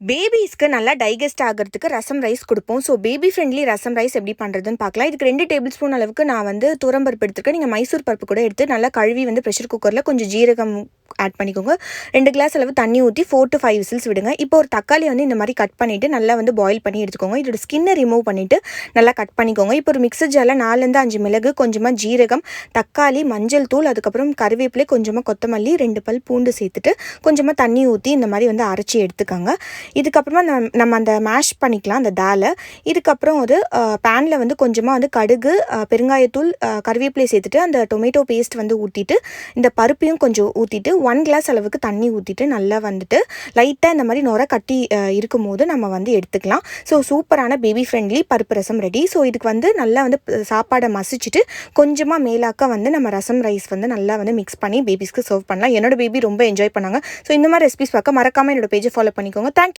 பேபிஸ்க்கு நல்லா டைஜஸ்ட் ஆகிறதுக்கு ரசம் ரைஸ் கொடுப்போம். So baby friendly rasam rice எப்படி பண்ணுறதுன்னு பார்க்கலாம். இதுக்கு ரெண்டு டேபிள் ஸ்பூன் அளவுக்கு நான் வந்து துவரம்பருப்பு எடுத்துருக்கேன். நீங்கள் மைசூர் பருப்பு கூட எடுத்து நல்லா கழுவி வந்து ப்ரெஷர் குக்கரில் கொஞ்சம் ஜீரகம் ஆட் பண்ணிக்கோங்க. ரெண்டு கிளாஸ் அளவு தண்ணி ஊற்றி ஃபோர் டு ஃபைவ் விசில்ஸ் விடுங்க. இப்போ ஒரு தக்காளி வந்து இந்த மாதிரி கட் பண்ணிவிட்டு நல்லா வந்து பாயில் பண்ணி எடுத்துக்கோங்க. இதோட ஸ்கின்னை ரிமூவ் பண்ணிவிட்டு நல்லா கட் பண்ணிக்கோங்க. இப்போ ஒரு மிக்சர் ஜாரில் நாலுலேருந்து அஞ்சு மிளகு கொஞ்சமாக ஜீரகம் தக்காளி மஞ்சள் தூள் அதுக்கப்புறம் கருவேப்பிலை கொஞ்சமாக கொத்தமல்லி ரெண்டு பல் பூண்டு சேர்த்துட்டு கொஞ்சமாக தண்ணி ஊற்றி இந்த மாதிரி வந்து அரைச்சி எடுத்துக்கோங்க. இதுக்கப்புறமா நம் நம்ம அந்த மேஷ் பண்ணிக்கலாம் அந்த தாலை இதுக்கப்புறம் ஒரு பேனில் வந்து கொஞ்சமாக வந்து கடுகு பெருங்காயத்தூள் கருவேப்பிலை சேர்த்துட்டு அந்த டொமேட்டோ பேஸ்ட் வந்து ஊற்றிட்டு இந்த பருப்பையும் கொஞ்சம் ஊற்றிட்டு ஒன் கிளாஸ் அளவுக்கு தண்ணி ஊற்றிட்டு நல்லா வந்துட்டு லைட்டாக இந்த மாதிரி நுர கட்டி இருக்கும் இருக்கும்போது நம்ம வந்து எடுத்துக்கலாம். ஸோ சூப்பரான பேபி ஃப்ரெண்ட்லி பருப்பு ரசம் ரெடி ஸோ இதுக்கு வந்து நல்லா வந்து சாப்பாடை மசிச்சுட்டு கொஞ்சமாக மேலாக்க வந்து நம்ம ரசம் ரைஸ் வந்து நல்லா வந்து மிக்ஸ் பண்ணி பேபிஸ்க்கு சர்வ் பண்ணலாம். என்னோட பேபி ரொம்ப என்ஜாய் பண்ணாங்க. ஸோ இந்த மாதிரி ரெசிபிஸ் பார்க்க மறக்காமல் என்னோட பேஜை ஃபாலோ பண்ணிக்கோங்க. தேங்க்